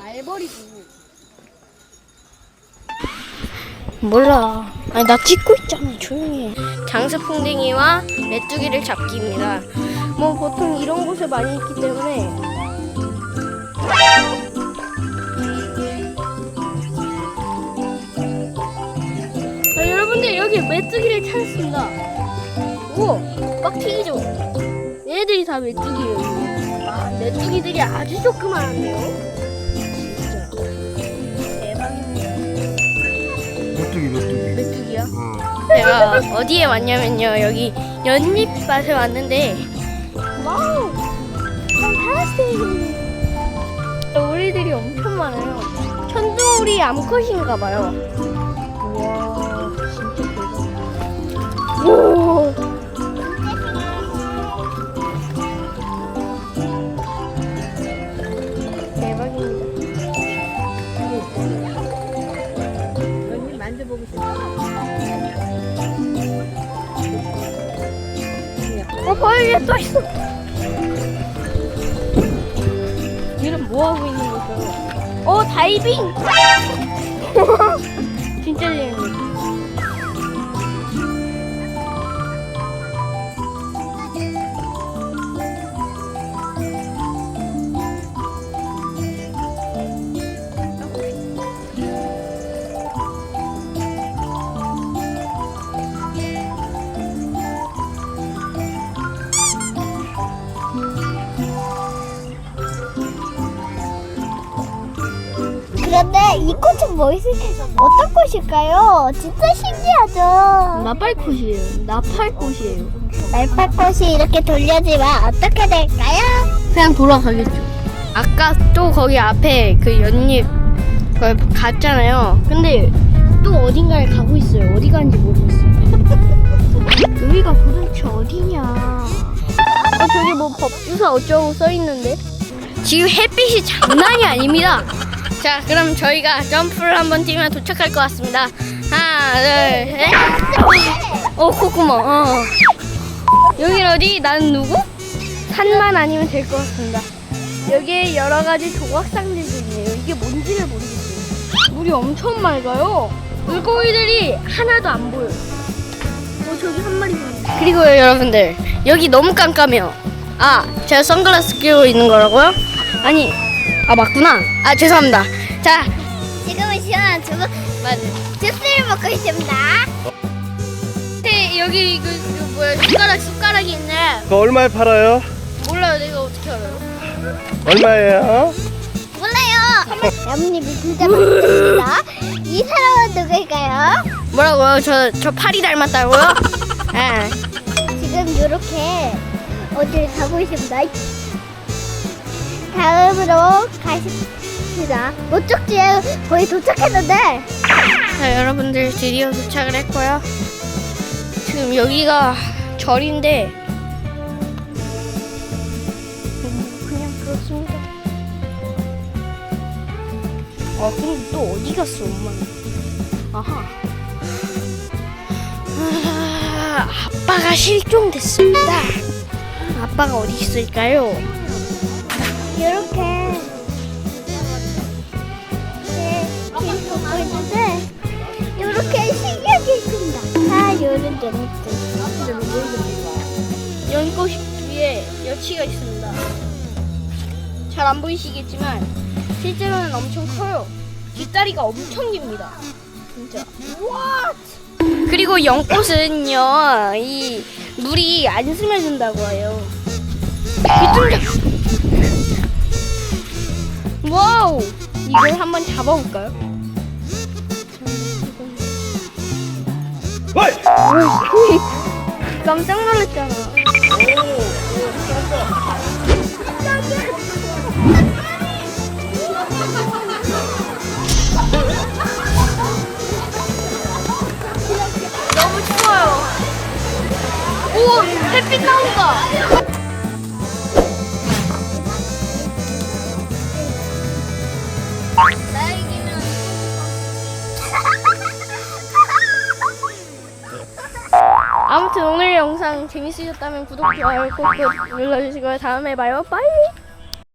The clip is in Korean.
말벌이고. 몰라. 아니 나 찍고 있잖아. 조용히 해. 장수풍뎅이와 메뚜기를 잡기입니다. 뭐 보통 이런 곳에 많이 있기 때문에 자, 여러분들 여기 메뚜기를 찾았습니다. 오, 꽉 튀기죠. 얘네들이 다 메뚜기예요. 아, 메뚜기들이 아주 조그만하네요. 메뚜기 메뚜기. 메뚜기야. 어. 제가 어디에 왔냐면요 여기 연잎밭에 왔는데. 와우! 판타스틱 오리들이 엄청 많아요. 천둥오리 암컷인가 봐요. 우와 진짜 대박 오대 언니 만져보고 싶어. 어, 벌 위에 또 있어. 얘는 뭐 하고 있는 걸까요? 어, 다이빙! 진짜 재밌네. 그런데 이 꽃은 뭐있 어떤 꽃일까요? 진짜 신기하죠. 나팔꽃이에요. 나팔꽃이에요. 날파꽃이 이렇게 돌려지면 어떻게 될까요? 그냥 돌아가겠죠. 아까 또 거기 앞에 그 연잎 걸 갔잖아요. 근데 또 어딘가에 가고 있어요. 어디 가는지 모르겠어요. 여기가 도대체 어디냐? 어, 저기 뭐 법주사 어쩌고 써 있는데? 지금 햇빛이 장난이 아닙니다. 자, 그럼 저희가 점프를 한번 뛰면 도착할 것 같습니다. 하나, 둘, 셋. 어, 콧구멍. 어. 여긴 어디? 난 누구? 산만 아니면 될 것 같습니다. 여기에 여러 가지 조각상들도 있네요. 이게 뭔지를 모르겠어요. 물이 엄청 맑아요. 물고기들이 하나도 안 보여요. 어, 저기 한 마리 보이네. 그리고요, 여러분들. 여기 너무 깜깜해요. 아, 제가 선글라스 끼고 있는 거라고요? 아니, 아, 맞구나. 아, 죄송합니다. 자, 지금은 시원한 주부 맞네. 주스를 먹고 있습니다. 네, 여기 그, 그 뭐야, 숟가락, 숟가락이 있네. 그거 얼마에 팔아요? 몰라요, 내가 어떻게 알아요? 얼마예요? 몰라요. 나뭇잎이 진짜 많습니다. 이 사람은 누구일까요? 뭐라고요? 저, 저 파리 닮았다고요? 예. 지금 이렇게 어딜 가고 있습니다. 다음으로 가십니다. 목적지에 거의 도착했는데 자, 여러분들 드디어 도착을 했고요. 지금 여기가 절인데 음, 그냥 그렇습니다. 아, 근데 또 어디 갔어, 엄마는? 아하. 아, 아빠가 실종됐습니다. 아빠가 어디 있을까요? 이렇게 네, 길 걷고 있는데 이렇게 신기한 게 있습니다. 다 요런 데는 연꽃 위에 여치가 있습니다. 잘 안 보이시겠지만 실제로는 엄청 커요. 뒷다리가 엄청 깁니다. 진짜. 그리고 연꽃은요, 이 물이 안 스며든다고 해요. 와우! 이걸 한번 잡아볼까요? 깜짝 놀랐잖아. 너무 추워요. 오, 햇빛 나온다. 아무튼 오늘 영상 재밌으셨다면 구독, 좋아요 꼭 눌러주시고요. 다음에 봐요. 빠이!